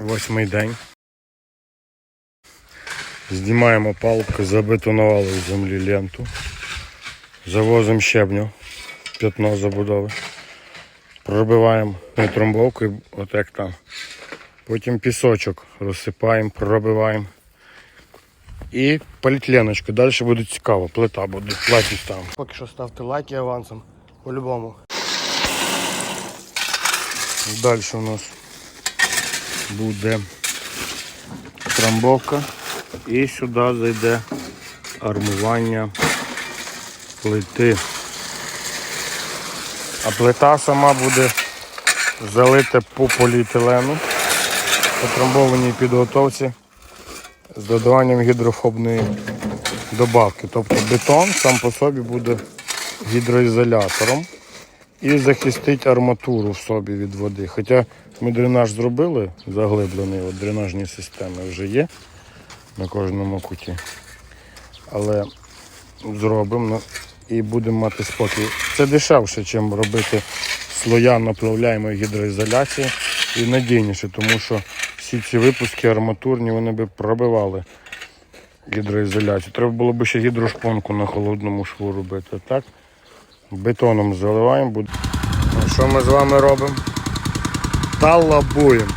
Восьмий день. Знімаємо палку, забетонували в землі ленту. Завозимо щебню, п'ятно забудови. Пробиваємо тромбовкою, от як там. Потім пісочок розсипаємо, пробиваємо. І політленочку. Далі буде цікаво. Плита буде. Лайки ставимо. Поки що ставте лайки авансом. По-любому. Далі у нас буде трамбовка. І сюди зайде армування плити. А плита сама буде залита по поліетилену, по трамбованій підготовці з додаванням гідрофобної добавки. Тобто бетон сам по собі буде гідроізолятором і захистить арматуру в собі від води. Хоча ми дренаж зробили заглиблений, от дренажні системи вже є на кожному куті. Але зробимо ну, і будемо мати спокій. Це дешевше, ніж робити слоя наплавляємої гідроізоляції і надійніше, тому що всі ці випуски арматурні вони би пробивали гідроізоляцію. Треба було б ще гідрошпонку на холодному шву робити. Так, бетоном заливаємо. буде. Ну, Що ми з вами робимо? Талабуємо.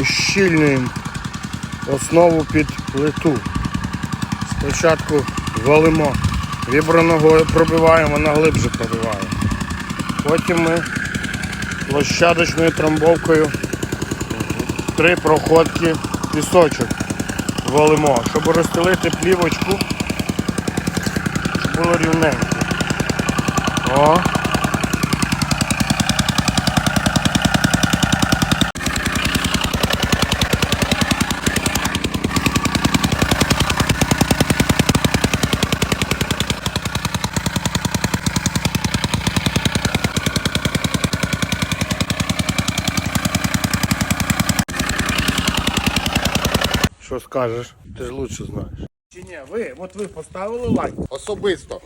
Ущільнюємо основу під плиту. Спочатку валимо, віброногою пробиваємо, вона глибше пробиває. Потім ми площадочною трамбовкою три проходки пісочок валимо, щоб розстелити плівочку, щоб було рівненько. О. Що скажеш? Ти ж лучше знаєш. Чи ні, ви, от ви поставили лайк. Особисто.